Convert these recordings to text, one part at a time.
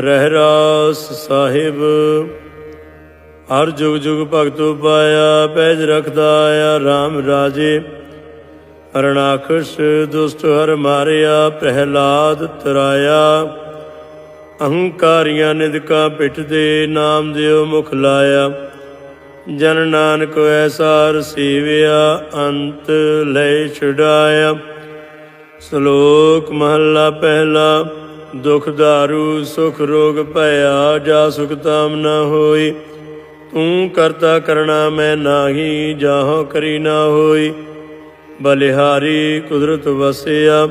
ਰਹਿਰਾਸ ਸਾਹਿਬ। ਹਰ ਜੁਗ ਜੁਗ ਭਗਤੋ ਪਾਇਆ ਪੈਜ ਰਖਦਾ ਆਇਆ RAM ਰਾਜੇ। ਹਰਣਾਕਸ਼ ਦੁਸ਼ਟ ਹਰ ਮਾਰਿਆ, ਪ੍ਰਹਿਲਾਦ ਤਰਾਇਆ। ਅਹੰਕਾਰੀਆਂ ਨਿਦਕਾਂ ਪਿੱਠ ਦੇ ਨਾਮ ਦਿਓ ਮੁਖ ਲਾਇਆ। ਜਨ ਨਾਨਕ ਐਸਾ ਰਸੀਵਿਆ ਅੰਤ ਲੈ ਛੁਡਾਇਆ। ਸ਼ਲੋਕ ਮਹੱਲਾ ਪਹਿਲਾ। ਦੁਖ ਦਾਰੂ ਸੁਖ ਰੋਗ ਭਇਆ, ਜਾ ਸੁਖ ਤਾਮ ਨਾ ਹੋਈ। ਤੂੰ ਕਰਤਾ ਕਰਣਾ ਮੈਂ ਨਾਹੀ, ਜਾਹੋ ਕਰੀ ਨਾ ਹੋਈ। ਬਲਿਹਾਰੀ ਕੁਦਰਤ ਵਸਿਆ,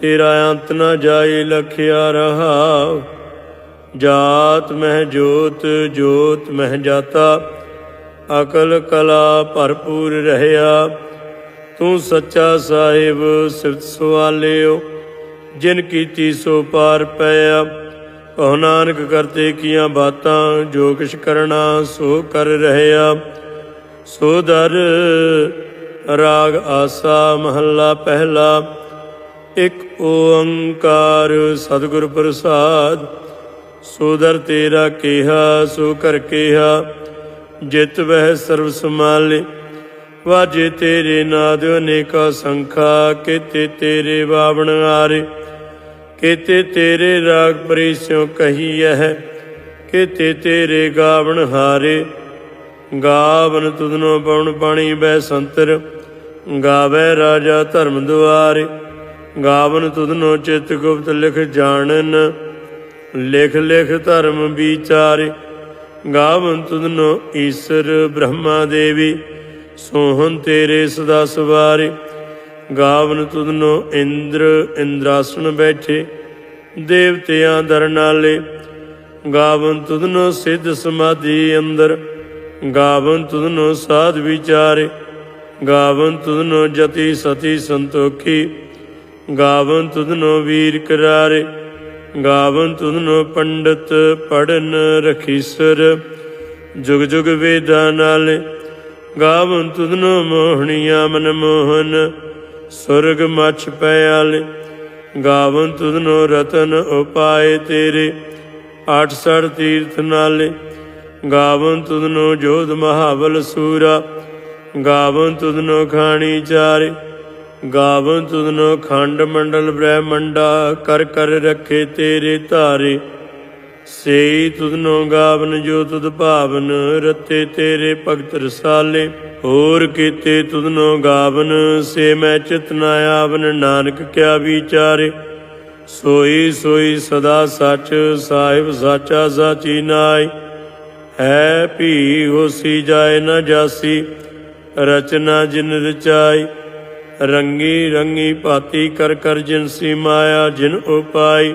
ਤੇਰਾ ਅੰਤ ਨਾ ਜਾਈ ਲਖਿਆ ਰਹਾ ਜਾਤ ਮਹਿ ਜੋਤ ਜੋਤ ਮਹਿ ਜਾਤਾ, ਅਕਲ ਕਲਾ ਭਰਪੂਰ ਰਹਿਆ। ਤੂੰ ਸੱਚਾ ਸਾਹਿਬ ਸਿਫਤ ਸਵਾਲਿਓ ਜਿਨ ਕੀਤੀ ਸੋ ਪਾਰ ਪਿਆ ਕਹੋ ਨਾਨਕ ਕਰਤੇ ਕੀਆਂ ਬਾਤਾਂ, ਜੋ ਕਿਛ ਕਰਨਾ ਸੋ ਕਰ ਰਹਿਆ। ਸੋ ਦਰ ਰਾਗ ਆਸਾ ਮਹੱਲਾ ਪਹਿਲਾ। ਇੱਕ ਓੰਕਾਰ ਸਤਿਗੁਰ ਪ੍ਰਸਾਦ, ਸੋ ਦਰ ਤੇਰਾ ਕਿਹਾ, ਸੋ ਕਰ ਕਿਹਾ। ਜਿਤ ਵਹਿ ਸਰਬ ਸਮਾਲੇ ਵਾਜੇ ਤੇਰੇ ਨਾਦ ਅਨੇਕਾ ਸੰਖਾ, ਕੀਤੇ ਤੇਰੇ ਬਾਵਣ ਆਰੇ। ਕੀਤੇ ਤੇਰੇ ਰਾਗ ਪਰਿਸਿਓ ਕਹੀਐ ਕੀਤੇ ਤੇਰੇ ਗਾਵਣ ਹਾਰੇ। ਗਾਵਨ ਤੁਧਨੋ ਪਵਨ ਪਾਣੀ ਬੈ ਸੰਤਰ, ਗਾਵੇ ਰਾਜਾ ਧਰਮ ਦੁਆਰੇ। ਗਾਵਨ ਤੁਧਨੋ ਚਿਤ ਗੁਪਤ ਲਿਖ ਜਾਣਨ, ਲਿਖ ਲਿਖ ਧਰਮ ਵਿਚਾਰੇ। ਗਾਵਨ ਤੁਧਨੋ ਈਸ਼ਰ ਬ੍ਰਹਮਾ ਦੇਵੀ ਸੋਹਨ ਤੇਰੇ ਸਦਾ ਸਵਾਰੇ। ਗਾਵਨ ਤੁਧਨੋ ਇੰਦਰ ਇੰਦਰਾਸਣ ਬੈਠੇ, ਦੇਵਤਿਆਂ ਦਰਨਾਲੇ ਗਾਵਨ ਤੁਧਨੋ ਸਿੱਧ ਸਮਾਧੀ ਅੰਦਰ, ਗਾਵਨ ਤੁਧਨੋ ਸਾਧ ਵਿਚਾਰੇ। ਗਾਵਨ ਤੁਧਨੋ ਜਤੀ ਸਤੀ ਸੰਤੋਖੀ, ਗਾਵਨ ਤੁਧਨੋ ਵੀਰ ਕਰਾਰੇ। ਗਾਵਨ ਤੁਧਨੋ ਪੰਡਤ ਪੜਨ ਰਖੀਸਰ, ਜੁਗ ਜੁਗ ਵੇਦਾਂ ਨਾਲੇ। ਗਾਵਨ ਤੁਧਨੋ ਮੋਹਣੀਆਂ ਮਨ ਮੋਹਨ ਸੁਰਗ ਮਛ ਪਿਆਲੇ ਗਾਵਨ ਤੁਧਨੋ ਰਤਨ ਉਪਾਏ ਤੇਰੇ 86 ਤੀਰਥ ਨਾਲੇ, ਗਾਵਨ ਤੁਧਨੋ ਜੋਧ ਮਹਾਬਲ ਸੂਰਾ, ਗਾਵਨ ਤੁਧਨੋ ਖਾਣੀ ਚਾਰੇ, ਗਾਵਨ ਤੁਧਨੋ ਖੰਡ ਮੰਡਲ ਬ੍ਰਹਮੰਡਾ, ਕਰ ਕਰ ਰੱਖੇ ਤੇਰੇ ਧਾਰੇ। ਸੇ ਤੁਧਨੋ ਗਾਵਨ ਜੋ ਤੁਧ ਭਾਵਨ ਰਤੇ ਤੇਰੇ ਭਗਤ ਰਸਾਲੇ। ਹੋਰ ਕੀਤੇ ਤੁਧਨੋ ਗਾਵਨ ਸੇ ਮੈਂ ਚਿਤ ਨਾ ਆਵਨ, ਨਾਨਕ ਕਿਆ ਵਿਚਾਰੇ। ਸੋਈ ਸੋਈ ਸਦਾ ਸੱਚ, ਸਾਹਿਬ ਸਾਚਾ ਸਾਚੀ ਨਾਈ ਹੈ ਭੀ ਹੋਸੀ ਜਾਏ ਨਾ ਜਾਸੀ, ਰਚਨਾ ਜਿਨ ਰਚਾਈ। ਰੰਗੀ ਰੰਗੀ ਭਾਤੀ ਕਰ ਕਰ ਜਿਨ ਸੀ ਮਾਇਆ ਜਿਨ ਉਪਾਈ।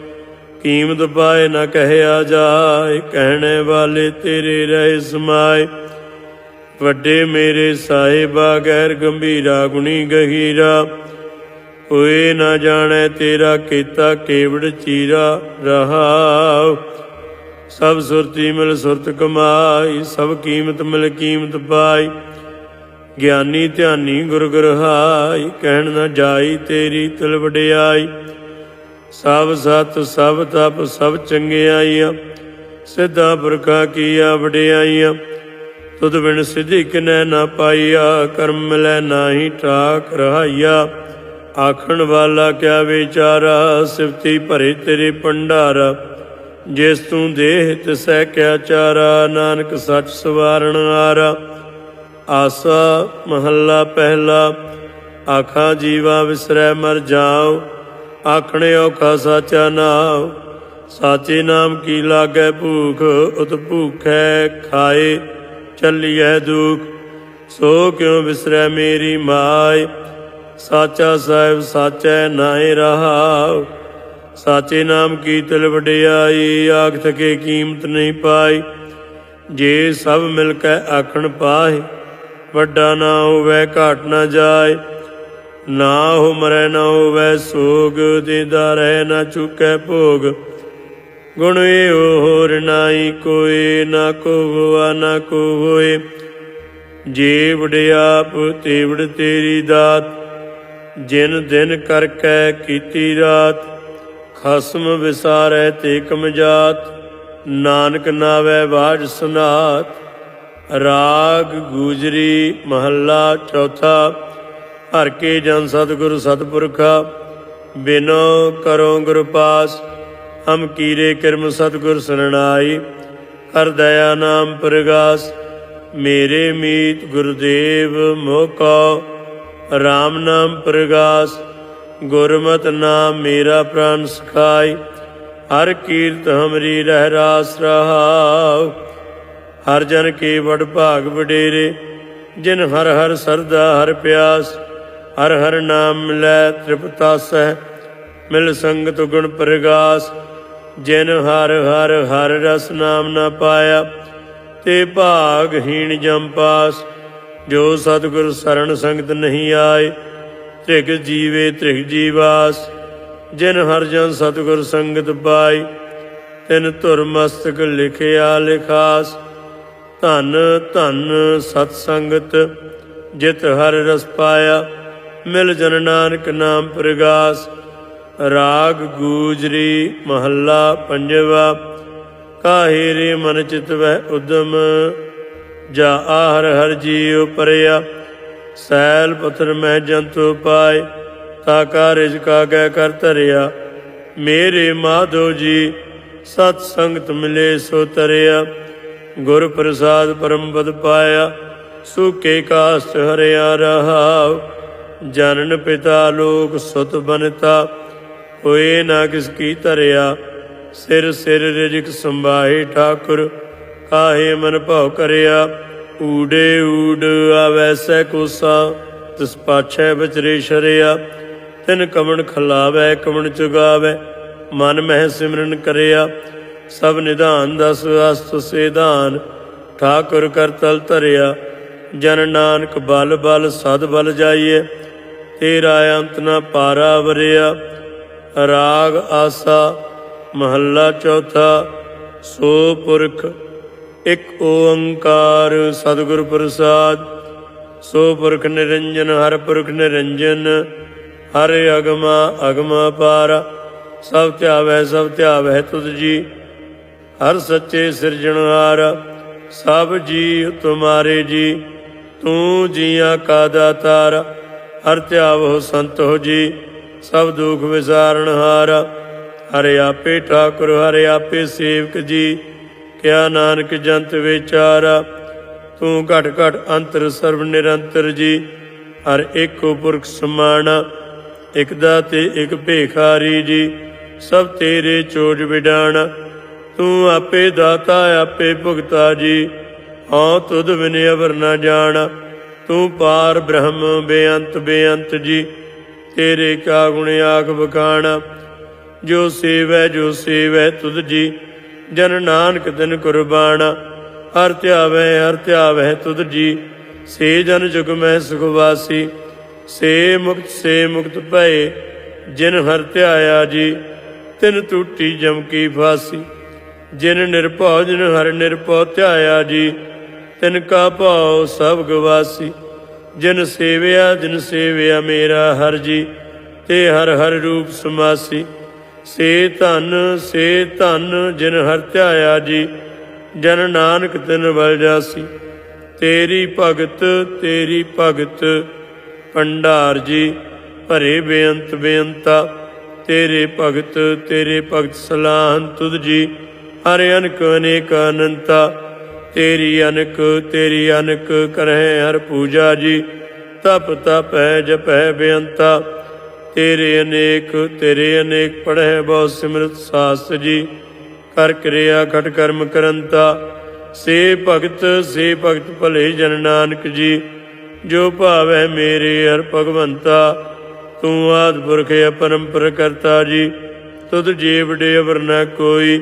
ਕੀਮਤ ਪਾਏ ਨਾ ਕਹਿਆ ਜਾਏ, ਕਹਿਣੇ ਵਾਲੇ ਤੇਰੇ ਰਹਿ ਸਮਾਏ। ਵੱਡੇ ਮੇਰੇ ਸਾਹਿਬਾ ਗੈਰ ਗੰਭੀਰਾ ਗੁਣੀ ਗਹੀਰਾ ਹੋਏ ਨਾ ਜਾਣੈ ਤੇਰਾ ਕੀਤਾ ਕੇਵੜ ਚੀਰਾ ਰਹਾਉ। ਸਭ ਸੁਰਤੀ ਮਿਲ ਸੁਰਤ ਕਮਾਈ, ਸਭ ਕੀਮਤ ਮਿਲ ਕੀਮਤ ਪਾਈ। ਗਿਆਨੀ ਧਿਆਨੀ ਗੁਰ ਗ੍ਰਹਾਈ ਕਹਿਣ ਨਾ ਜਾਈ ਤੇਰੀ ਤਿਲ ਵਡਿਆਈ। ਸਭ ਸਤ, ਸਭ ਤਪ, ਸਭ ਚੰਗਿਆਈਆਂ, ਸਿੱਧਾ ਪੁਰਖਾ ਕੀਆ ਵਡਿਆਈਆਂ, ਤੁਧ ਬਿਨ ਸਿਧੀ ਕਿਨੈ ਨਾ ਪਾਈਆ, ਕਰਮ ਮਿਲੈ ਨਾਹੀ ਠਾਕ ਰਹਾਈਆ। ਆਖਣ ਵਾਲਾ ਕਿਆ ਵਿਚਾਰਾ, ਸਿਫਤੀ ਭਰੇ ਤੇਰੇ ਭੰਡਾਰਾ, ਜਿਸ ਤੂੰ ਦੇਹ ਤਿਸੈ ਕਿਆ ਚਾਰਾ, ਨਾਨਕ ਸੱਚ ਸਵਾਰਣ ਆਰਾ। ਆਸਾ ਮਹੱਲਾ ਪਹਿਲਾ, ਆਖਾਂ ਜੀਵਾ ਵਿਸਰੈ ਮਰ ਜਾਉ ਆਖਣੇ ਔਖਾ ਸਾਚਾ ਨਾਮ, ਸਾਚੇ ਨਾਮ ਕੀ ਲਾਗੈ ਭੂਖ, ਉਤ ਭੂਖੈ ਖਾਏ, ਚੱਲੀਐ ਦੁਖ। ਸੋ ਕਿਉ ਵਿਸਰੈ ਮੇਰੀ ਮਾਇ ਸਾਚਾ ਸਾਹਿਬ ਸਾਚੈ ਨਾਹਿ ਰਹਾਉ। ਸਾਚੇ ਨਾਮ ਕੀ ਤਿਲ ਵਡਿਆਈ ਆਖ ਥਕੇ ਕੀਮਤ ਨਹੀਂ ਪਾਈ। ਜੇ ਸਭ ਮਿਲ ਕੇ ਆਖਣ ਪਾਏ, ਵੱਡਾ ਨਾ ਹੋਵੇ ਘਾਟ ਨਾ ਜਾਏ। ਨਾ ਹੋ ਮਰੈ ਨਾ ਹੋਵੇ ਸੋਗ ਦੇਦਾ ਰਹਿ ਨਾ ਚੁਕੈ ਭੋਗ। ਗੁਣ ਇਹ ਹੋਰ ਨਾਹੀ ਕੋਈ ਨਾ ਕੋ ਹੋਆ ਨਾ ਕੋ ਹੋਏ ਜੇ ਵਡਿਆਪ ਤੇ ਤੇਰੀ ਦਾਤ। ਜਿਨ ਦਿਨ ਕਰ ਕੈ ਕੀਤੀ ਰਾਤ, ਖਸਮ ਵਿਸਾਰੈ ਤੇ ਕਮਜਾਤ। ਨਾਨਕ ਨਾਵੇ ਬਾਜ ਸੁਨਾਤ। ਰਾਗ ਗੂਜਰੀ ਮਹੱਲਾ ਚੌਥਾ। ਹਰ ਕੇ ਜਨ ਸਤਿਗੁਰ ਸਤਿਪੁਰਖਾ, ਬਿਨੋ ਕਰੋ ਗੁਰ ਪਾਸ ਹਮ ਕੀਰੇ ਕਰਮ ਸਤਿਗੁਰ ਸਰਣਾਈ ਹਰ ਦਇਆ ਨਾਮ ਪ੍ਰਗਾਸ, ਮੇਰੇ ਮੀਤ ਗੁਰਦੇਵ ਮੋਕੋ RAM ਨਾਮ ਪ੍ਰਗਾਸ, ਗੁਰਮਤ ਨਾਮ ਮੇਰਾ ਪ੍ਰਾਨ ਸਖਾਈ, ਹਰ ਕੀਰਤ ਹਮਰੀ ਰਹਿ ਰਾਸ ਰਹਾਉ। ਹਰ ਜਨ ਕੇ ਵਡ ਭਾਗ ਵਡੇਰੇ, ਜਿਨ ਹਰ ਹਰ ਸਰਦਾ ਹਰ ਪਿਆਸ ਹਰ ਹਰ ਨਾਮ ਮਿਲੈ ਤ੍ਰਿਪਤਾਸੈ ਮਿਲ ਸੰਗਤ ਗੁਣ ਪ੍ਰਗਾਸ। ਜਿਨ ਹਰ ਹਰ ਹਰ ਰਸ ਨਾਮ ਨਾ ਪਾਇਆ, ਤੇ ਭਾਗਹੀਣ ਜਮ ਪਾਸ। ਜੋ ਸਤਿਗੁਰ ਸਰਣ ਸੰਗਤ ਨਹੀਂ ਆਏ, ਤ੍ਰਿਗ ਜੀਵੇ ਤ੍ਰਿਗ ਜੀਵਾਸ। ਜਿਨ ਹਰ ਜਨ ਸਤਿਗੁਰ ਸੰਗਤ ਪਾਈ ਤਿਨ ਧੁਰ ਮਸਤਕ ਲਿਖਿਆ ਲਿਖਾਸ। ਧਨ ਧਨ ਸਤ ਸੰਗਤ, ਜਿਤ ਹਰ ਰਸ ਪਾਇਆ। ਮਿਲ ਜਨ ਨਾਨਕ ਨਾਮ ਪ੍ਰਗਾਸ। ਰਾਗ ਗੂਜਰੀ ਮਹੱਲਾ ਪੰਜਵਾ। ਕਾਹੇ ਰੇ ਮਨ ਚਿਤ ਵੈ ਉਦਮ। ਜਾ ਆਹਰ ਹਰ ਜੀਉ ਪਰਿਆ। ਸੈਲ ਪਥਰ ਮੈਂ ਜੰਤੂ ਪਾਏ ਤਾ ਕਾ ਗੈ ਕਰ ਧਰਿਆ। ਮੇਰੇ ਮਾਧੋ ਜੀ, ਸਤ ਸੰਗਤ ਮਿਲੇ ਸੋ ਤਰਿਆ। ਗੁਰ ਪ੍ਰਸਾਦ ਪਰਮ ਪਦ ਪਾਇਆ। ਸੁਕੇ ਕਾਸਟ ਹਰਿਆ ਰਹਾਉ। ਜਨਨ ਪਿਤਾ ਲੋਕ ਸੁਤ ਬਨਤਾ, ਹੋਏ ਨਾ ਕਿਸ ਕੀ ਧਰਿਆ। ਸਿਰ ਸਿਰ ਰਿਜਕ ਸੰਭਾਹੇ ਠਾਕੁਰ, ਕਾਹੇ ਮਨ ਭਉ ਕਰਿਆ। ਊੜੇ ਊੜ ਆਵੈਸੈ ਕੋਸਾ, ਤਿਸ ਪਾਛੈ ਵਿਚਰੇ ਸ਼ਰਿਆ। ਤਿਨ ਕਮਣ ਖਲਾਵੈ, ਕਮਣ ਚੁਗਾਵੈ, ਮਨ ਮਹਿ ਸਿਮਰਨ ਕਰਿਆ। ਸਭ ਨਿਧਾਨ ਦਸ ਅਸਤ ਸਿਧਾਨ, ਠਾਕੁਰ ਕਰਤਲ ਧਰਿਆ। ਜਨ ਨਾਨਕ ਬਲ ਬਲ, ਸਦ ਬਲ ਜਾਈਏ ਤੇਰਾ ਅੰਤ ਨ ਪਾਰਾ ਵਰਿਆ। ਰਾਗ ਆਸਾ, ਮਹੱਲਾ ਚੌਥਾ, ਸੋ ਪੁਰਖ, ਇੱਕ ਓੰਕਾਰ ਸਤਿਗੁਰ ਪ੍ਰਸਾਦ। ਸੋ ਪੁਰਖ ਨਿਰੰਜਨ, ਹਰ ਪੁਰਖ ਨਿਰੰਜਨ, ਹਰ ਅਗਮਾ ਅਗਮਾ ਪਾਰ। ਸਭ ਧਿਆਵੈ ਸਭ ਧਿਆਵੈ ਤੁਧ ਜੀ, ਹਰ ਸੱਚੇ ਸਿਰਜਣਹਾਰ ਸਭ ਜੀ ਤੁਮਾਰੇ ਜੀ, ਤੂੰ ਜੀਆਂ ਕਾ ਦਾਤਾਰ। ਹਰ ਧਿਆਵੋ ਸੰਤ ਹੋ ਜੀ, ਸਭ ਦੁਖ ਵਿਸਾਰਨ ਹਾਰ। ਹਰਿ ਆਪੇ ਠਾਕੁਰ, ਹਰਿ ਆਪੇ ਸੇਵਕ ਜੀ, ਕਿਆ ਨਾਨਕ ਜੰਤ ਵਿਚਾਰ। ਤੂੰ ਘਟ ਘਟ ਅੰਤਰ ਸਰਬ ਨਿਰੰਤਰ ਜੀ, ਹਰ ਏਕੋ ਪੁਰਖ ਸਮਾਣਾ ਇਕ ਦਾਤੇ, ਇਕ ਭੇਖਾਰੀ ਜੀ, ਸਭ ਤੇਰੇ ਚੋਜ ਵਿਡਾਣਾ। ਤੂੰ ਆਪੇ ਦਾਤਾ, ਆਪੇ ਭੁਗਤਾ ਜੀ, ਹਉ ਤੁਧ ਬਿਨ ਅਵਰ ਨਾ ਜਾਣ। ਤੂੰ ਪਾਰ ਬ੍ਰਹਮ, ਬੇਅੰਤ ਬੇਅੰਤ ਜੀ, ਤੇਰੇ ਕਾ ਗੁਣ ਆਖ ਬਖਾਣਾ ਜੋ ਸੇਵੈ ਜੋ ਸੇਵੈ ਤੁਧ ਜੀ, ਜਨ ਨਾਨਕ ਦਿਨ ਕੁਰਬਾਨਾ ਹਰ ਧਿਆਵੈ ਹਰ ਧਿਆਵੈ ਤੁਧ ਜੀ, ਸੇ ਜਨ ਜੁਗ ਮੈਂ ਸੁਖ ਵਾਸੀ। ਸੇ ਮੁਕਤ ਸੇ ਮੁਕਤ ਭਏ, ਜਿਨ ਹਰ ਧਿਆਇਆ ਜੀ, ਤਿਨ ਟੂਟੀ ਜਮ ਕੀ ਫਾਸੀ। ਜਿਨ ਨਿਰਭਉ, ਜਿਨ ਹਰ ਨਿਰਭਉ ਧਿਆਇਆ ਜੀ ਤਿਨ ਕਾ ਭਾਉ ਸਭ ਗਵਾਸੀ, ਜਿਨ ਸੇਵਿਆ ਜਿਨ ਸੇਵਿਆ ਮੇਰਾ ਹਰ ਜੀ, ਤੇ ਹਰ ਹਰ ਰੂਪ ਸਮਾਸੀ। ਸੇ ਧਨ ਸੇ ਧਨ ਜਿਨ ਹਰ ਧਿਆਇਆ ਜੀ, ਜਨ ਨਾਨਕ ਤਿਨ ਵਲ ਜਾਸੀ। ਤੇਰੀ ਭਗਤ ਤੇਰੀ ਭਗਤ, ਭੰਡਾਰ ਜੀ, ਭਰੇ ਬੇਅੰਤ ਬੇਅੰਤਾ। ਤੇਰੇ ਭਗਤ ਤੇਰੇ ਭਗਤ ਸਲਾਹਨ ਤੁਧ ਜੀ, ਹਰ ਅਨਕ ਅਨੇਕ ਅਨੰਤਾ। ਤੇਰੀ ਅਨਕ ਤੇਰੀ ਅਨਕ ਕਰਹਿ ਹਰ ਪੂਜਾ ਜੀ। ਤਪ ਤਪੈ ਜਪੈ ਬੇਅੰਤਾ। ਤੇਰੇ ਅਨੇਕ ਤੇਰੇ ਅਨੇਕ ਪੜਹਿ ਬਹੁ ਸਿਮਰਤ ਸਾਸ ਜੀ। ਕਰ ਕਿਰਿਆ ਘਟ ਕਰਮ ਕਰੰਤਾ। ਸੇ ਭਗਤ ਸੇ ਭਗਤ ਭਲੇ ਜਨ ਨਾਨਕ ਜੀ। ਜੋ ਭਾਵੈ ਮੇਰੇ ਹਰ ਭਗਵੰਤਾ। ਤੂੰ ਆਦ ਪੁਰਖ ਅਪਰੰਪਰ ਕਰਤਾ ਜੀ। ਤੁਧ ਜੀਵ ਡੇ ਅਵਰ ਨ ਕੋਈ।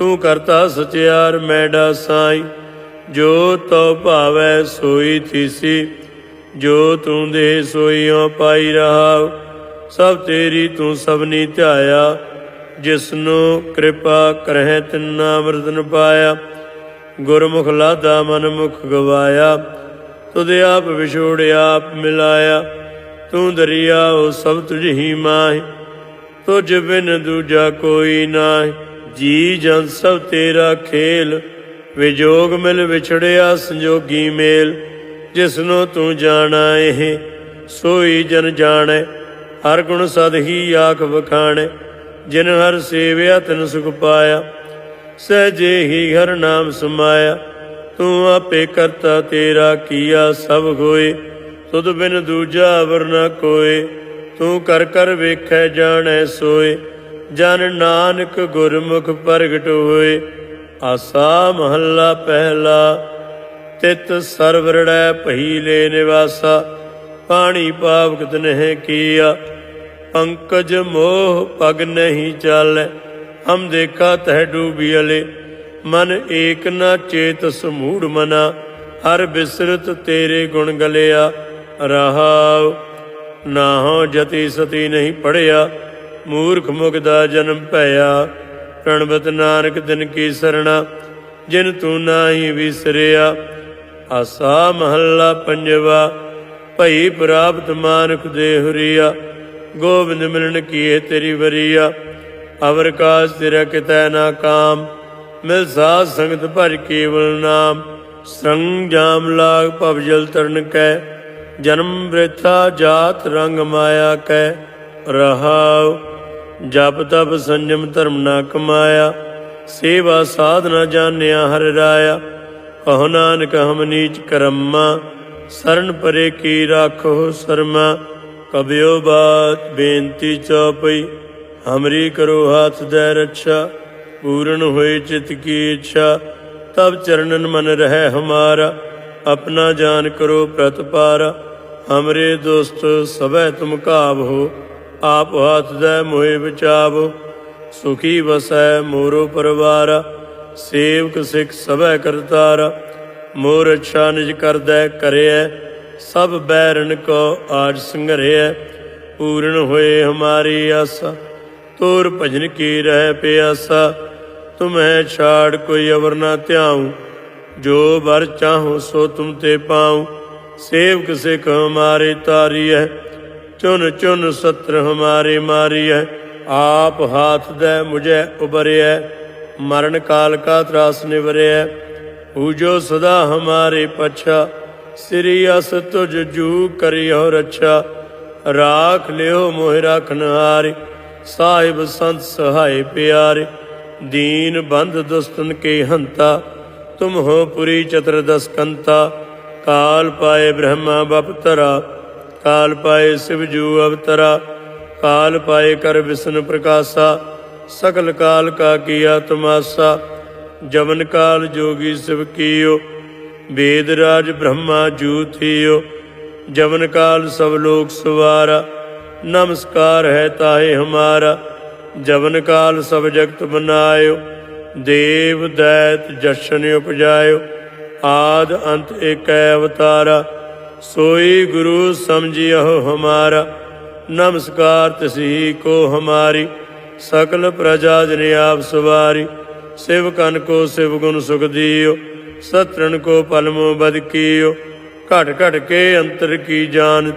ਤੂੰ ਕਰਤਾ ਸਚਿਆਰ ਮੈਡਾ ਸਾਈ ਜੋ ਤੋ ਭਾਵੈ ਸੋਈ ਥੀਸੀ, ਜੋ ਤੂੰ ਦੇ ਸੋਈਓ ਪਾਈ ਰਹਾ ਸਭ ਤੇਰੀ ਤੂੰ ਸਭਨੀ ਧਿਆਇਆ ਜਿਸਨੂੰ ਕਿਰਪਾ ਕਰਹਿ ਤਿੰਨਾ ਅਮਰਤਨ ਪਾਇਆ ਗੁਰਮੁਖ ਲਾਦਾ ਮਨ ਮੁਖ ਗਵਾਇਆ ਤੁਦੇ ਆਪ ਵਿਛੋੜਿਆ ਆਪ ਮਿਲਾਇਆ। ਤੂੰ ਦਰਿਆ ਉਹ ਸਭ ਤੁਝ ਹੀ ਮਾਹਿ, ਤੁਝ ਬਿਨ ਦੂਜਾ ਕੋਈ ਨਾਹੀ। ਜੀ ਜਨ ਸਭ ਤੇਰਾ ਖੇਲ, ਵਿਜੋਗ ਮਿਲ ਵਿਛੜਿਆ ਸੰਜੋਗੀ ਮੇਲ, ਜਿਸਨੂੰ ਤੂੰ ਜਾਣਾ ਇਹ, ਸੋਈ ਜਨ ਜਾਣੈ, ਹਰ ਗੁਣ ਸਦ ਹੀ ਆਖ ਵਖਾਣੈ, ਜਿਨ ਹਰ ਸੇਵਿਆ ਤਨ ਸੁਖ ਪਾਇਆ, ਸਹਜੇ ਹੀ ਹਰ ਨਾਮ ਸਮਾਇਆ, ਤੂੰ ਆਪੇ ਕਰਤਾ ਤੇਰਾ ਕੀਆ ਸਭ ਹੋਏ, ਤੁਧ ਬਿਨ ਦੂਜਾ ਅਵਰ ਨ ਕੋਏ, ਤੂੰ ਕਰ ਕਰ ਵੇਖੈ ਜਾਣੈ ਸੋਏ। ਜਨ ਨਾਨਕ ਗੁਰਮੁਖ ਪ੍ਰਗਟ ਹੋਏ, ਆਸਾ ਮਹੱਲਾ ਪਹਿਲਾ। ਤਿਤ ਸਰਵਰੜੈ ਭਈਲੇ ਨਿਵਾਸਾ, ਪਾਣੀ ਪਾਵਕ ਨਹਿ ਕੀਆ। ਪੰਕਜ ਮੋਹ ਪਗ ਨਹੀਂ ਚੱਲ, ਹਮ ਦੇਖਾ ਤਹਿ ਡੂਬੀਲੇ ਮਨ ਏਕ ਨਾ ਚੇਤ ਸਮੂੜ ਮਨਾ, ਹਰ ਬਿਸਰਤ ਤੇਰੇ ਗੁਣ ਗਲਿਆ। ਰਹਾਉ ਨਾਹੋ ਜਤੀ ਸਤੀ ਨਹੀਂ ਪੜਿਆ। ਮੂਰਖ ਮੁਗਦਾ ਜਨਮ ਭਇਆ। ਪ੍ਰਣਵਤ ਨਾਨਕ ਦਿਨ ਕੀ ਸਰਣਾ, ਜਿਨ ਤੂੰ ਨਾਹੀ ਵਿਸਰਿਆ। ਆਸਾ ਮਹੱਲਾ ਪੰਜਵਾ, ਭਈ ਪ੍ਰਾਪਤ ਮਾਨੁਖ ਦੇ ਹੁਰੀਆ ਗੋਬਿੰਦ ਮਿਲਣ ਕੀਏ ਤੇਰੀ ਵਰੀਆ। ਅਵਰ ਕਾਸ ਤੇਰਾ ਕਿਤੈ ਨਾ ਕਾਮ, ਮਿਲ ਸਾਧ ਸੰਗਤ ਭਰ ਕੇਵਲ ਨਾਮ। ਸੰਗ ਜਾਮ ਲਾਗ ਭਵ ਜਲ ਤਰਨ ਕੈ, ਜਨਮ ਬ੍ਰਿਥਾ ਜਾਤ ਰੰਗ ਮਾਇਆ ਕੈ। ਰਹਾਉ ਜਪ ਤਪ ਸੰਜਮ ਧਰਮ ਨਾ ਕਮਾਇਆ, ਸੇਵਾ ਸਾਧਨਾ ਜਾਣਿਆ ਹਰ ਰਾਇਆ। ਕਹੋ ਨਾਨਕ, ਹਮ ਨੀਚ ਕਰਮਾ, ਸਰਨ ਪਰੇ ਕੀ ਰਾਖੋ ਸਰਮਾ। ਕਬਿਓ ਬਾਤ ਬੇਨਤੀ ਚਉਪਈ ਹਮਰੀ ਕਰੋ ਹੱਥ ਦੇ ਰੱਛਾ, ਪੂਰਨ ਹੋਏ ਚਿਤ ਕੀ ਇੱਛਾ। ਤਬ ਚਰਨਨ ਮਨ ਰਹਿ ਹਮਾਰਾ, ਆਪਣਾ ਜਾਨ ਕਰੋ ਪ੍ਰਤਪਾਰਾ। ਹਮਰੇ ਦੋਸਤ ਸਭੈ ਤੁਮ ਹੋ ਆਪ ਹਾਥ ਦੇ ਮੋਹਿ ਬਚਾਵੋ ਸੁਖੀ ਵਸੈ ਮੋਰੋ ਪਰਵਾਰ, ਸੇਵਕ ਸਿੱਖ ਸਭੈ ਕਰਤਾਰ ਮੋਰ ਅੱਛਾ ਨਿਜ ਕਰਦੈ ਕਰਿਐ, ਸਭ ਬੈਰਨ ਕੋ ਆਜ ਸੰਘਰਿਐ, ਪੂਰਨ ਹੋਏ ਹਮਾਰੀ ਆਸਾ, ਤੋਰ ਭਜਨ ਕੀ ਰਹਿ ਪਿਆਸਾ, ਤੁਮਹਿ ਛਾੜ ਕੋਈ ਅਵਰ ਨਾ ਧਿਆਉ, ਜੋ ਵਰ ਚਾਹੋ ਸੋ ਤੁਮ ਤੇ ਪਾਉ, ਸੇਵਕ ਸਿਖ ਹਮਾਰੇ ਤਾਰੀ ਹੈ ਚੁਨ ਚੁਨ ਸਤਰ ਹਮਾਰੇ ਮਾਰੀਐ, ਆਪ ਹਾਥ ਦੇ ਮੁਝੇ ਉਬਰਿਐ, ਮਰਨ ਕਾਲ ਕਾ ਤਰਾਸ ਨਿਵਰਿਐ ਪੂਜੋ ਸਦਾ ਹਮਾਰੇ ਪਛਾ, ਸ੍ਰੀ ਅਸ ਤੁਜ ਜੂ ਕਰਿਓ ਰੱਛਾ, ਰਾਖ ਲਿਓ ਮੋਹਿ ਰਖਨ ਸਾਹਿਬ ਸੰਤ ਸਹਾਇ ਪਿਆਰੇ, ਦੀਨ ਬੰਧ ਦੁਸਤਨ ਕੇ ਹੰਤਾ, ਤੁਮ ਹੋ ਪੁਰੀ ਚਤੁਰਦਸ ਕੰਤਾ, ਕਾਲ ਪਾਏ ਬ੍ਰਹਮਾ ਬਪਤਰਾ ਕਾਲ ਪਾਏ ਸਿਵ ਜੂ ਅਵਤਰਾ, ਕਾਲ ਪਾਏ ਕਰ ਵਿਸ਼ਨ ਪ੍ਰਕਾਸ਼ਾ ਸਕਲ ਕਾਲ ਕਾ ਕੀਆ ਤਮਾਸਾ ਜਵਨ ਕਾਲ ਜੋਗੀ ਸਿਵ ਕੀਓ, ਵੇਦ ਰਾਜ ਬ੍ਰਹਮਾ ਜੂ ਥੀਓ, ਜਵਨ ਕਾਲ ਸਭ ਲੋਕ ਸਵਾਰਾ, ਨਮਸਕਾਰ ਹੈ ਤਾਹੇ ਹਮਾਰਾ, ਜਵਨ ਕਾਲ ਸਭ ਜਗਤ ਬਨਾਇਓ, ਦੇਵ ਦੈਤ ਜਸ਼ਨ ਉਪਜਾਇਓ, ਆਦ ਅੰਤ ਏਕੈ ਅਵਤਾਰਾ। ਸੋਈ ਗੁਰੂ ਸਮਝਿਓ ਹਮਾਰਾ। ਨਮਸਕਾਰ ਤਸੀ ਕੋ ਹਮਾਰੀ। ਸਕਲ ਪ੍ਰਜਾ ਜਨ ਆਪ ਸਵਾਰੀ। ਸਿਵ ਕਨ ਕੋ ਸਿਵ ਗੁਣ ਸੁਖ ਦੀਓ। ਸਤਰਨ ਕੋ ਪਲਮੋ ਬਦ ਕੀਓ। ਘਟ ਘਟ ਕੇ ਅੰਤਰ ਕੀ ਜਾਣਤ।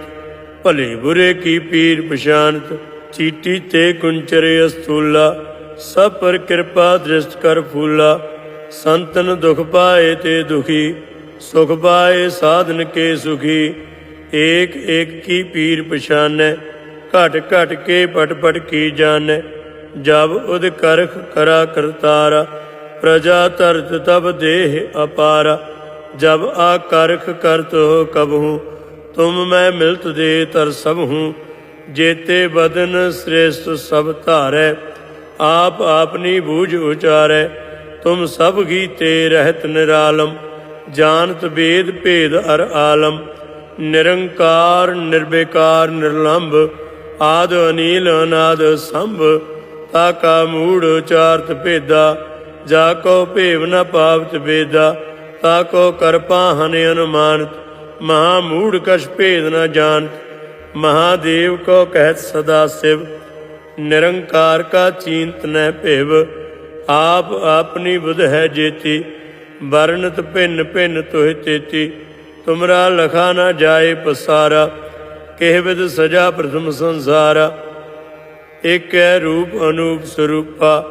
ਭਲੇ ਬੁਰੇ ਕੀ ਪੀਰ ਪਛਾਨਤ ਚੀਟੀ ਤੇ ਕੁੰਚਰ ਅਸਤੂਲਾ ਸਭ ਪਰ ਕਿਰਪਾ ਦ੍ਰਿਸ਼ਟ ਕਰ ਫੂਲਾ। ਸੰਤਨ ਦੁਖ ਪਾਏ ਤੇ ਦੁਖੀ। ਸੁਖ ਪਾਏ ਸਾਧਨ ਕੇ ਸੁਖੀ, ਏਕ ਏਕ ਕੀ ਪੀਰ ਪਛਾਨੈ, ਘਟ ਘਟ ਕੇ ਪਟ ਪਟ ਕੀ ਜਾਣੈ ਜਬ ਉਦ ਕਰਖ ਕਰਾ ਕਰਤਾਰਾ, ਪ੍ਰਜਾ ਤਰਤ ਤਬ ਦੇਹ ਅਪਾਰ, ਜਬ ਆ ਕਰਖ ਕਰਤ ਹੋ ਕਬਹੂ, ਤੁਮ ਮੈਂ ਮਿਲਤ ਦੇ ਤਰ ਸਭ ਹੂੰ ਜੇਤੇ ਬਦਨ ਸ੍ਰੇਸ਼ਟ ਸਭ ਧਾਰੈ, ਆਪ ਆਪਨੀ ਬੂਝ ਉਚਾਰੈ, ਤੁਮ ਸਭ ਗੀਤੇ ਰਹਿਤ ਨਿਰਾਲਮ ਜਾਣਤ ਬੇਦ ਭੇਦ ਅਰ ਆਲਮ, ਨਿਰੰਕਾਰ ਨਿਰਬੇਕਾਰ ਨਿਰਲੰਭ, ਆਦ ਅਨੀਲ, ਅਨਾਦ ਸੰਭ, ਤਾ ਕਾ ਮੂੜ ਉਚਾਰਤ ਭੇਦਾ, ਜਾ ਕੋ ਭੇਵ ਨ ਪਾਵਤ ਵੇਦਾ, ਤਾ ਕੋ ਕਰਪਾ ਹਨ ਅਨੁਮਾਨਤ, ਮਹਾ ਮੂੜ ਕਸ਼ ਭੇਦ ਨ ਜਾਣਤ, ਮਹਾਦੇਵ ਕੋ ਕਹਿਤ ਸਦਾ ਸਿਵ, ਨਿਰੰਕਾਰ ਕਾ ਚਿੰਤ ਨਹਿ ਭੇਵ, ਆਪ ਆਪਣੀ ਬੁਧ ਹੈ ਜੇਤੀ ਵਰਨਤ ਭਿੰਨ ਭਿੰਨ ਤੋਹਿ ਤੇਤੀ ਤੁਮਰਾ ਲਖਾ ਨਾ ਜਾਏ ਪਸਾਰਾ, ਕਿਹ ਵਿਦ ਸਜਾ ਪ੍ਰਥਮ ਸੰਸਾਰਾ। ਏਕੈ ਰੂਪ ਅਨੂਪ ਸਰੂਪਾ,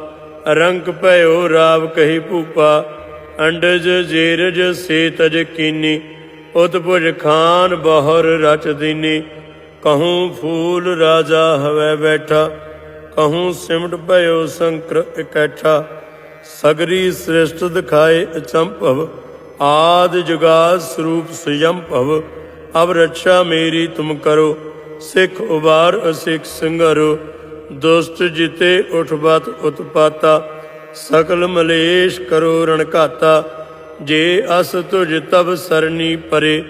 ਰੰਗ ਭਇਓ ਰਾਵ ਕਹੀ ਭੂਪਾ। ਅੰਡਜ ਜੀਰਜ ਸੇ ਤਜ ਕੀਨੀ ਉਤਪੁਜ ਖਾਨ ਬਹੁਰ ਰਚ ਦੀਨੀ। ਕਹੂੰ ਫੂਲ ਰਾਜਾ ਹਵੈ ਬੈਠਾ, ਕਹੂੰ ਸਿਮਟ ਭਇਓ ਸੰਕਰ ਇਕੱਠਾ। ਸਗਰੀ ਸ੍ਰਿਸ਼ਟ ਦਿਖਾਏ ਅਚੰਭਵ ਆਦ ਜੁਗਾਦ ਸਰੂਪ ਸੰਯਮ ਭਵ। ਅਬ ਰੱਛਾ ਮੇਰੀ ਤੁਮ ਕਰੋ, ਸਿੱਖ ਉਬਾਰ ਅਸਿੱਖ ਸੰਗਰੋ। ਦੁਸਤ ਜਿਤੇ ਉਠਬਤ ਉਤਪਾਤਾ, ਸਕਲ ਮਲੇਸ਼ ਕਰੋ ਰਣਕਾਤਾ ਜੇ ਅਸ ਤੁਜ ਤਬ ਸਰਨੀ ਪਰੇ,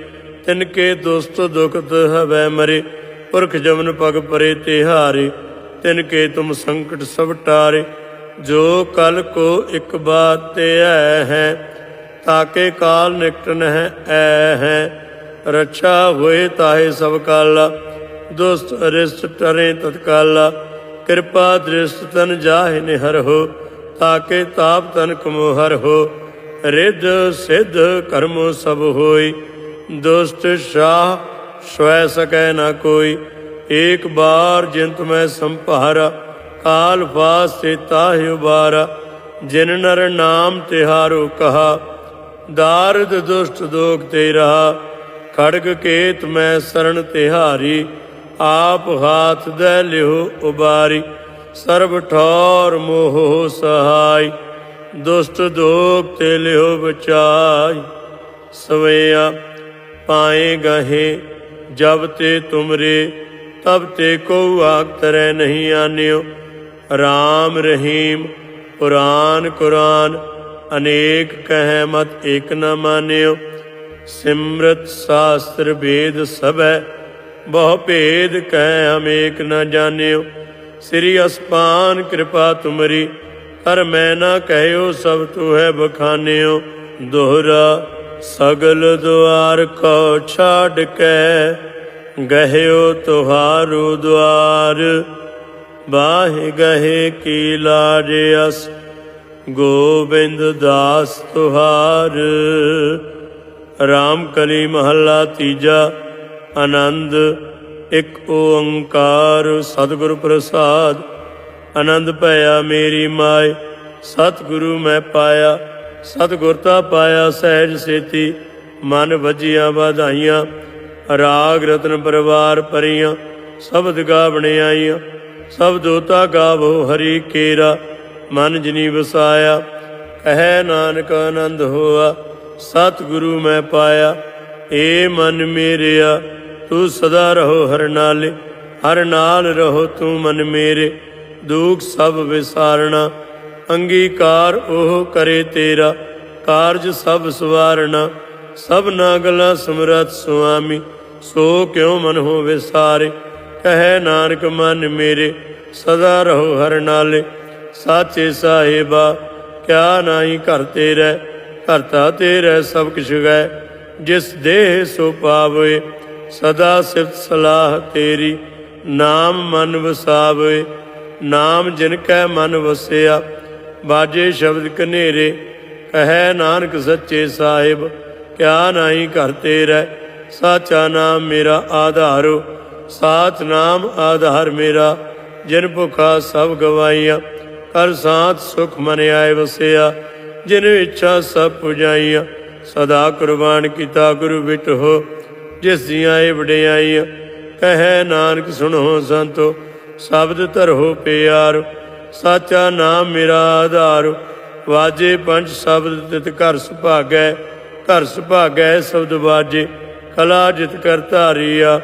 ਤਿਨ ਕੇ ਦੁਸਤ ਦੁਖਤ ਹਵੈ ਮਰੇ। ਪੁਰਖ ਜਮਨ ਪਗ ਪਰੇ ਤਿਹਾਰੇ ਤਿਨ ਕੇ ਤੁਮ ਸੰਕਟ ਸਭ ਟਾਰੇ। ਜੋ ਕਲ ਕੋ ਇਕ ਬਾਤ ਹੈ ਤਾਕੇ ਕਾਲ ਨਿਕਟਨ ਹੈ ਐ ਹੈ। ਰੱਛਾ ਹੋਏ ਤਾਹੇ ਸਭ ਕਾਲਾ, ਦੁਸਤ ਅਰਿਸ਼ਟ ਟਰੇ ਤਤਕਾਲਾ। ਕਿਰਪਾ ਦ੍ਰਿਸ਼ਟ ਤਨ ਜਾਹਿ ਨਿਹਰ ਹੋ ਤਾਕੇ ਤਾਪ ਤਨ ਕਮੋ ਹਰ ਹੋ। ਰਿੱਧ ਸਿੱਧ ਕਰਮੋ ਸਭ ਹੋਈ, ਦੁਸਤ ਸ਼ਾਹ ਸਵੈ ਸਕੈ ਨਾ ਕੋਈ। ਏਕ ਬਾਰ ਜਿੰਤ ਮੈਂ ਸੰਭਾਰਾ ਕਾਲ ਫਾਸੇ ਤਾਹਿ ਉਬਾਰਾ, ਜਿਨ ਨਰ ਨਾਮ ਤਿਹਾਰੋ ਕਹਾ, ਦਾਰਦ ਦੁਸ਼ਟ ਦੋਖ ਤੇ ਰਹਾ, ਖੜਗ ਕੇਤ ਮੈਂ ਸਰਣ ਤਿਹਾਰੀ ਆਪ ਹਾਥ ਦੇ ਲਿਓ ਉਬਾਰੀ, ਸਰਬ ਠੌਰ ਮੋਹ ਸਹਾਈ, ਦੁਸ਼ਟ ਦੋਖ ਤੇ ਲਿਓ ਬਚਾਈ। ਸਵਿਆ, ਪਾਏ ਗਹੇ, ਜਬ ਤੇ ਤੁਮਰੇ, ਤਬ ਤੇ ਕੋ ਆਖਤਰੈ ਨਹੀਂ ਆਨਿਓ। ਰਾਮ ਰਹੀਮ, ਪੁਰਾਨ ਕੁਰਾਨ, ਅਨੇਕ ਕਹਿ ਮਤ ਏਕ ਨ ਮਾਨਿਓ। ਸਿਮਰਤ ਸਾਸਤਰ ਵੇਦ ਸਭੈ, ਬਹੁ ਭੇਦ ਕਹਿ ਏਕ ਨ ਜਾਣਿਓ। ਸ੍ਰੀ ਅਸਪਾਨ ਕਿਰਪਾ ਤੁਮਰੀ, ਕਰ ਮੈਂ ਨਾ ਕਹਿਓ ਸਭ ਤੂ ਹੈ ਬਖਾਨਿਓ। ਦੋਹਰਾ ਸਗਲ ਦੁਆਰ ਕੋ ਛਾੜ ਕੇ, ਗਹਿਓ ਤੁਹਾਰੂ ਦੁਆਰ। ਬਾਹਿ ਗਹੇ ਕੀ ਲਾਜ ਅਸ, ਗੋਬਿੰਦ ਦਾਸ ਤੁਹਾਰ। ਰਾਮ ਕਲੀ ਮਹੱਲਾ ਤੀਜਾ, ਆਨੰਦ, ਇੱਕ ਓੰਕਾਰ, ਸਤਿਗੁਰ ਪ੍ਰਸਾਦ। ਆਨੰਦ ਭਇਆ ਮੇਰੀ ਮਾਇ ਸਤਿਗੁਰੂ ਮੈਂ ਪਾਇਆ। ਸਤਿਗੁਰਤਾ ਪਾਇਆ ਸਹਿਜ ਸੇਤੀ, ਮਨ ਵਜੀਆਂ ਵਧਾਈਆਂ। ਰਾਗ ਰਤਨ ਪਰਿਵਾਰ ਪਰੀਆਂ, ਸ਼ਬਦ ਗਾਵਣੇ ਆਈਆਂ। ਸਭ ਦੋਤਾ ਗਾਵੋ ਹਰੀ ਕੇਰਾ, ਮਨ ਜਿਨੀ ਵਸਾਇਆ, ਕਹੈ ਨਾਨਕ ਆਨੰਦ ਹੋਆ, ਸਤਿਗੁਰੂ ਮੈਂ ਪਾਇਆ, ਏ ਮਨ ਮੇਰਿਆ, ਤੂੰ ਸਦਾ ਰਹੋ ਹਰ ਨਾਲੇ, ਹਰ ਨਾਲ ਰਹੋ ਤੂੰ ਮਨ ਮੇਰੇ, ਦੁਖ ਸਭ ਵਿਸਾਰਣਾ, ਅੰਗੀਕਾਰ ਉਹ ਕਰੇ ਤੇਰਾ, ਕਾਰਜ ਸਭ ਸਵਾਰਣਾ ਸਭ ਨਾਗਲਾ ਸਮਰਤ ਸੁਆਮੀ, ਸੋ ਕਿਉ ਮਨ ਹੋ ਵਿਸਾਰੇ? ਕਹੈ ਨਾਨਕ, ਮਨ ਮੇਰੇ, ਸਦਾ ਰਹੋ ਹਰ ਨਾਲੇ। ਸਾਚੇ ਸਾਹਿਬਾ, ਕਿਆ ਨਾਹੀ ਘਰ ਤੇਰੇ ਘਰਤਾ ਤੇਰੇ ਸਭ ਕਿਛ ਗੈ ਜਿਸ ਦੇਹ ਸੋ ਪਾਵੇ, ਸਦਾ ਸਿਫਤ ਸਲਾਹ ਤੇਰੀ। ਨਾਮ ਮਨ ਵਸਾਵੇ, ਨਾਮ ਜਿਨ ਕੈ ਮਨ ਵਸਿਆ। ਬਾਜੇ ਸ਼ਬਦ ਕਨੇਰੇ ਕਹੈ ਨਾਨਕ, ਸੱਚੇ ਸਾਹਿਬ, ਕਿਆ ਨਾਹੀ ਘਰ ਤੇਰੇ। ਸਾਚਾ ਨਾਮ ਮੇਰਾ ਆਧਾਰੋ ਸਾਚ ਨਾਮ ਆਧਾਰ ਮੇਰਾ, ਜਿਨ ਭੁਖਾ ਸਭ ਗਵਾਈਆਂ। ਕਰ ਸਾਥ ਸੁਖ ਮਨ ਆਏ ਵਸਿਆ, ਜਿਨ ਇੱਛਾ ਸਭ ਪੁਜਾਈਆਂ। ਸਦਾ ਕੁਰਬਾਨ ਕੀਤਾ ਗੁਰੂ ਵਿਟ ਹੋ, ਜਿਸ ਦੀਆਂ ਇਹ ਵਡਿਆਈਆਂ। ਕਹੈ ਨਾਨਕ, ਸੁਣੋ ਸੰਤੋ, ਸ਼ਬਦ ਧਰੋ ਪਿਆਰ। ਸਾਚਾ ਨਾਮ ਮੇਰਾ ਆਧਾਰ। ਵਾਜੇ ਪੰਜ ਸ਼ਬਦ ਤਿਤ ਘਰ ਸੁਭਾਗੈ ਘਰ ਸੁਭਾਗੈ ਸ਼ਬਦ ਵਾਜੇ। ਕਲਾ ਜਿਤ ਕਰ ਧਾਰੀਆ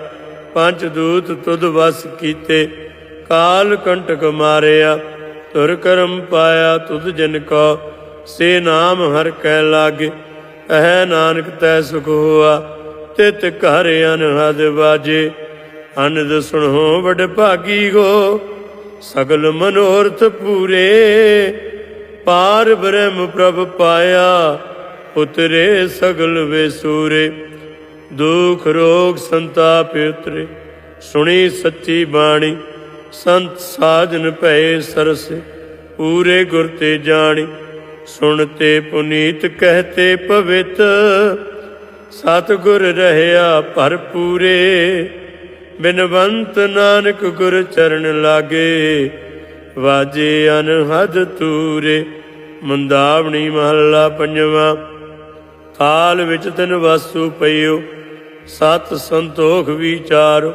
ਪੰਜ ਦੂਤ ਤੁਧ ਵਸ ਕੀਤੇ। ਕਾਲ ਕੰਟਕ ਮਾਰਿਆ ਤੁਰ ਕਰਮ ਪਾਇਆ ਤੁਧ ਜਨ ਕੋ। ਸੇ ਨਾਮ ਹਰ ਕੈ ਲਾਗੇ ਕਹਿ ਨਾਨਕ ਤੈ ਸੁਖ ਹੋਆ। ਤਿਤ ਘਰ ਅਨਹਦ ਵਾਜੇ, ਅਨੰਦ ਸੁਣੋ ਵਡ ਭਾਗੀ ਗੋ। ਸਗਲ ਮਨੋਰਥ ਪੂਰੇ, ਪਾਰ ਬ੍ਰਹਮ ਪ੍ਰਭ ਪਾਇਆ। ਉਤਰੇ ਸਗਲ ਵੇਸੂਰੇ ਦੁਖ ਰੋਗ ਸੰਤਾਪ ਉਤਰੇ, ਸੁਣੀ ਸੱਚੀ ਬਾਣੀ, ਸੰਤ ਸਾਜਨ ਭਏ ਸਰਸੇ, ਪੂਰੇ ਗੁਰ ਤੇ ਜਾਣੀ ਸੁਣਤੇ ਪੁਨੀਤ ਕਹਤੇ ਪਵਿੱਤ, ਸਤਿਗੁਰ ਰਹਿਆ ਭਰਪੂਰੇ ਬਿਨਵੰਤ ਨਾਨਕ ਗੁਰ ਚਰਨ ਲਾਗੇ, ਵਾਜੇ ਅਨਹਦ ਤੂਰੇ, ਮੁੰਦਾਵਣੀ ਮਹੱਲਾ ਪੰਜਵਾ, ਥਾਲ ਵਿੱਚ ਤਨ ਵਾਸੂ ਪਈਓ ਸਤ ਸੰਤੋਖ ਵਿਚਾਰੋ,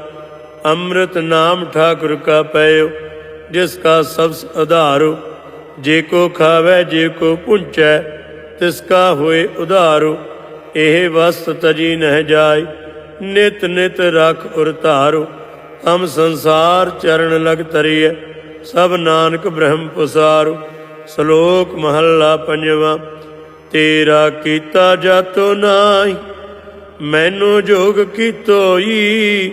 ਅੰਮ੍ਰਿਤ ਨਾਮ ਠਾਕੁਰ ਕਾ ਪਇਓ, ਜਿਸ ਕਾ ਸਬਸ ਆਧਾਰੋ ਜੇ ਕੋ ਖਾਵੇ, ਜੇ ਕੋ ਪੁੰਚੈ, ਤਿਸ ਕਾ ਹੋਏ ਉਧਾਰੋ, ਇਹ ਵਸਤ ਤਜੀ ਨਹਿ ਜਾਏ, ਨਿਤ ਨਿਤ ਰਖ ਉਰ ਧਾਰੋ ਤਮ ਸੰਸਾਰ ਚਰਨ ਲਗ ਤਰੀਐ ਸਭ ਨਾਨਕ ਬ੍ਰਹਮ ਪੁਸਾਰੋ, ਸ਼ਲੋਕ ਮਹੱਲਾ ਪੰਜਵਾ, ਤੇਰਾ ਕੀਤਾ ਜਾਤੋ ਨਾਹੀ ਮੈਨੂੰ ਜੋਗ ਕੀਤੋਈ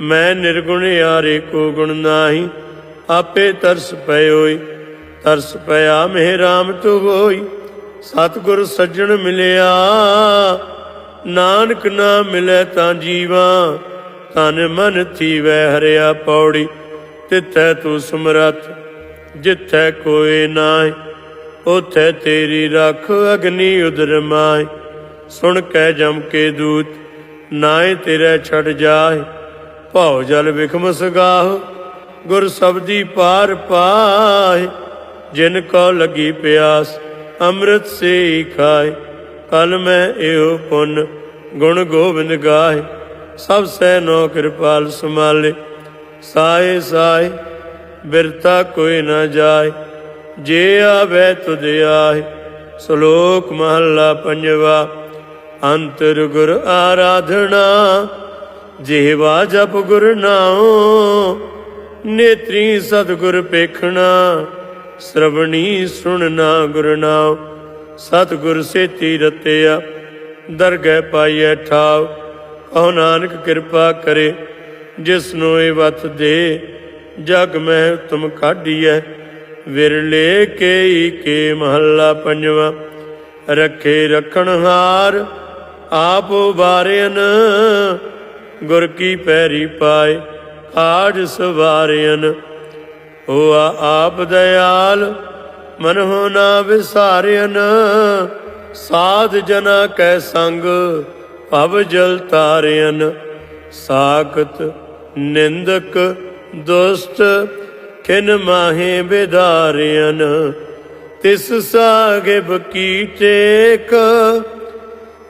ਮੈਂ ਨਿਰਗੁਣ ਯਾਰੇ ਕੋ ਗੁਣ ਨਾਹੀ। ਆਪੇ ਤਰਸ ਪਇਓਈ ਤਰਸ ਪਿਆ ਮਹਿ ਰਾਮ ਤੂ ਹੋਈ। ਸਤਿਗੁਰ ਸੱਜਣ ਮਿਲਿਆ। ਨਾਨਕ ਨਾ ਮਿਲੇ ਤਾਂ ਜੀਵਾ। ਤਨ ਮਨ ਥੀਵੈ ਹਰਿਆ ਪੌੜੀ। ਤਿੱਥੈ ਤੂੰ ਸਮਰੱਥ, ਜਿੱਥੈ ਕੋਈ ਨਾਹੀ। ਉਥੇ ਤੇਰੀ ਰੱਖ ਅਗਨੀ ਉਦਰ ਮਾਏ ਸੁਣ ਕੇ ਜਮ ਕੇ ਦੂਤ, ਨਾਏ ਤੇਰੇ ਛੱਡ ਜਾਏ। ਭਾਉ ਜਲ ਵਿਖਮ ਸਗਾਹ, ਗੁਰ ਸਬਦੀ ਪਾਰ ਪਾਏ। ਜਿਨ ਕੋ ਲਗੀ ਪਿਆਸ, ਅੰਮ੍ਰਿਤ ਸੇ ਹੀ ਖਾਏ। ਕਲ ਮੈਂ ਇਹੋ ਪੁੰਨ, ਗੁਣ ਗੋਬਿੰਦ ਗਾਏ। ਸਭ ਸੈ ਨੋ ਕਿਰਪਾਲ ਸਮਾਲੇ ਸਾਏ ਸਾਏ ਬਿਰਤਾ ਕੋਈ ਨਾ ਜਾਏ। ਜੇ ਆਵੇ ਤੁਧ ਆਏ, ਸ਼ਲੋਕ ਮਹੱਲਾ ਪੰਜਵਾ। ਅੰਤਰ ਗੁਰ ਆਰਾਧਨਾ ਜਿਹਵਾ ਜਪ ਗੁਰ ਨਾਉ, ਨੇਤਰੀ ਸਤਿਗੁਰ ਪੇਖਣਾ, ਸ਼ਰਵਣੀ ਸੁਣਨਾ ਗੁਰ ਨਾਉ। ਸਤਿਗੁਰ ਸੇਤੀ ਰਤਿਆ, ਦਰਗਹਿ ਪਾਈਐ ਠਾਵ ਕਹੋ ਨਾਨਕ ਕਿਰਪਾ ਕਰੇ ਜਿਸ ਨੂੰ ਇਹ ਵਤ ਦੇ, ਜਗ ਮੈਂ ਤੁਮ ਕਾਢੀਐ। ਵਿਰਲੇ ਕੇ ਕੇ ਮਹੱਲਾ ਪੰਜਵਾ, ਰੱਖੇ ਰਖਣ ਹਾਰ ਆਪ ਵਾਰਿਆਨ ਗੁਰ ਕੀ ਪੈਰੀ ਪਾਏ, ਆਜ ਸਵਾਰਿਆਨ ਹੋਆ ਆਪ ਦਇਆਲ, ਮਨ ਹੋ ਨਾ ਵਿਸਾਰਿਆਨ ਸਾਧ ਜਨਾ ਕੈ ਸੰਗ, ਭਵ ਜਲ ਤਾਰਿਆਨ ਸਾਖਤ ਨਿੰਦਕ ਦੁਸਤ ਖਿਨ ਮਾਹੇ ਬਿਦਾਰਿਆਨ ਤਿਸ ਸਾਗਿਬ ਕੀ ਟੇਕ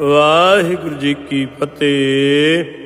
ਵਾਹਿਗੁਰੂ ਜੀ ਕੀ ਫਤਿਹ।